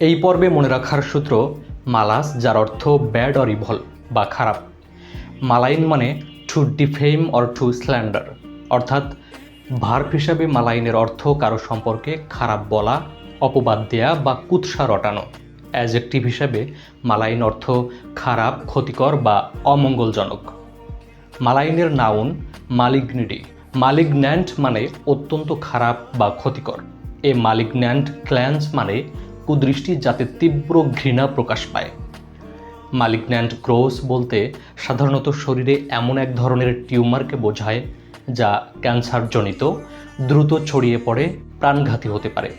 এই পর্বে মনে রাখার সূত্র, মালাস, যার অর্থ ব্যাড অর ইভল বা খারাপ। মালাইন মানে to defame or to slander অর্থাৎ ভার্ব হিসাবে মালাইনের অর্থ কারও সম্পর্কে খারাপ বলা, অপবাদ দেয়া বা কুৎসা রটানো। অ্যাজেক্টিভ হিসাবে মালাইন অর্থ খারাপ, ক্ষতিকর বা অমঙ্গলজনক। মালাইনের নাউন মালিগনিডি মালিগন্যান্ট মানে অত্যন্ত খারাপ বা ক্ষতিকর। এ মালিগন্যান্ট ক্ল্যান্স মানে কুদৃষ্টি যাতে তীব্র ঘৃণা প্রকাশ পায়। মালিগন্যান্ট গ্রোস বলতে সাধারণত শরীরে এমন এক ধরনের টিউমারকে বোঝায়, যা ক্যান্সারজনিত, দ্রুত ছড়িয়ে পড়ে, প্রাণঘাতী হতে পারে।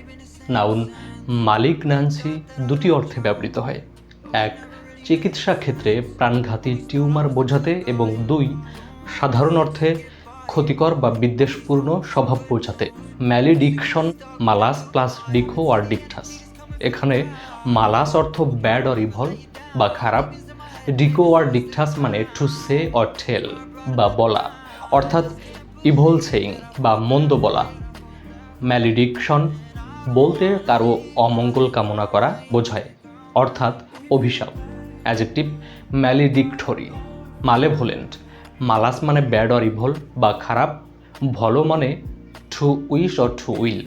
নাউন মালিগন্যান্সি দুটি অর্থে ব্যবহৃত হয়। এক, চিকিৎসা ক্ষেত্রে প্রাণঘাতী টিউমার বোঝাতে এবং দুই, সাধারণ অর্থে ক্ষতিকর বা বিদ্বেষপূর্ণ স্বভাব বোঝাতে। ম্যালিডিকশন, মালাস প্লাস ডিখো আর ডিকঠাস। এখানে মালাস অর্থ ব্যাড অর ইভল বা খারাপ ডিকো আর ডিকঠাস মানে টু সে অর ঠেল বা বলা, অর্থাৎ ইভল সেইং বা মন্দ বলা। ম্যালিডিকশন বলতে কারও অমঙ্গল কামনা করা বোঝায়, অর্থাৎ অভিশাপ। অ্যাজেক্টিভ ম্যালিডিকটরি মালেভোলেন্ট মালাস মানে ব্যাড অর ইভল বা খারাপ, ভলো মানে to wish or to will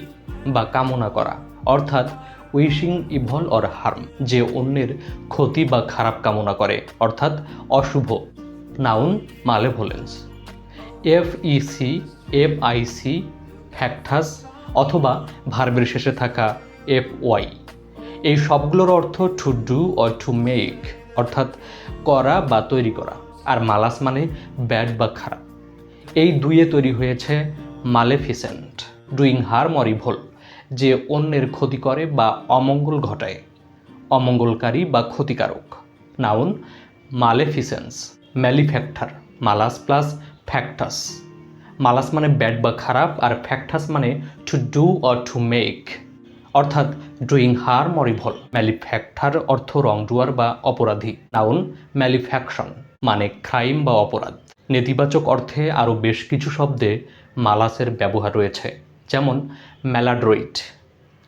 বা কামনা করা, অর্থাৎ উইশিং ইভল অর হার্ম, যে অন্যের ক্ষতি বা খারাপ কামনা করে, অর্থাৎ অশুভ। Noun malevolence. F E C, F I C, ফ্যাক্টাস, অথবা ভার্বের শেষে থাকা এফ ওয়াই। এই সবগুলোর অর্থ to do or to make অর্থাৎ করা বা তৈরি করা। আর মালাস মানে ব্যাড বা খারাপ। এই দুইয়ে তৈরি হয়েছে maleficent doing harm or evil যে অন্যের ক্ষতি করে বা অমঙ্গল ঘটায়। অমঙ্গলকারী বা ক্ষতিকারক। Noun, maleficence, malefactor, malus plus factus. Malus মানে ব্যাড বা খারাপ আর ফ্যাক্টাস মানে to do or to make অর্থাৎ doing harm or evil malefactor অর্থ রংডুয়ার বা অপরাধী। নাউন, ম্যালিফ্যাকশন মানে ক্রাইম বা অপরাধ। নেতিবাচক অর্থে আরও বেশ কিছু শব্দে মালাসের ব্যবহার রয়েছে। যেমন ম্যালাড্রয়েড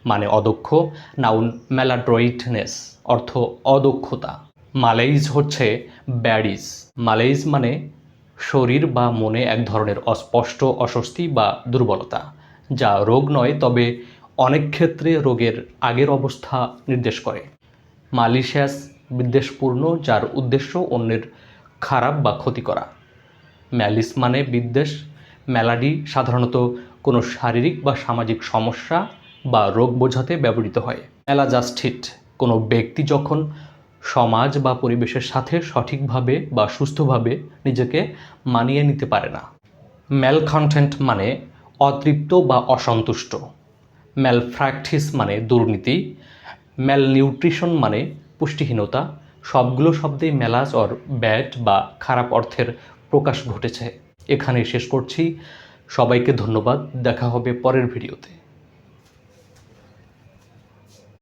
মানে অদক্ষ, নাউন ম্যালাড্রয়েডনেস অর্থ অদক্ষতা। মালেইজ হচ্ছে ব্যাডিস মালেইজ মানে শরীর বা মনে এক ধরনের অস্পষ্ট অস্বস্তি বা দুর্বলতা, যা রোগ নয়, তবে অনেক ক্ষেত্রে রোগের আগের অবস্থা নির্দেশ করে। মালিশিয়াস বিদ্বেষপূর্ণ, যার উদ্দেশ্য অন্যের খারাপ বা ক্ষতি করা। ম্যালিস মানে বিদ্বেষ। ম্যালাডি সাধারণত কোনো শারীরিক বা সামাজিক সমস্যা বা রোগ বোঝাতে ব্যবহৃত হয়। ম্যালাজাস্টিট কোনো ব্যক্তি যখন সমাজ বা পরিবেশের সাথে সঠিকভাবে বা সুস্থভাবে নিজেকে মানিয়ে নিতে পারে না। ম্যাল কন্টেন্ট মানে অতৃপ্ত বা অসন্তুষ্ট। ম্যাল প্র্যাকটিস মানে দুর্নীতি। ম্যাল নিউট্রিশন মানে পুষ্টিহীনতা। সবগুলো শব্দেই মেলাস অর ব্যাড বা খারাপ অর্থের প্রকাশ ঘটেছে। এখানে শেষ করছি। সবাইকে ধন্যবাদ। দেখা হবে পরের ভিডিওতে।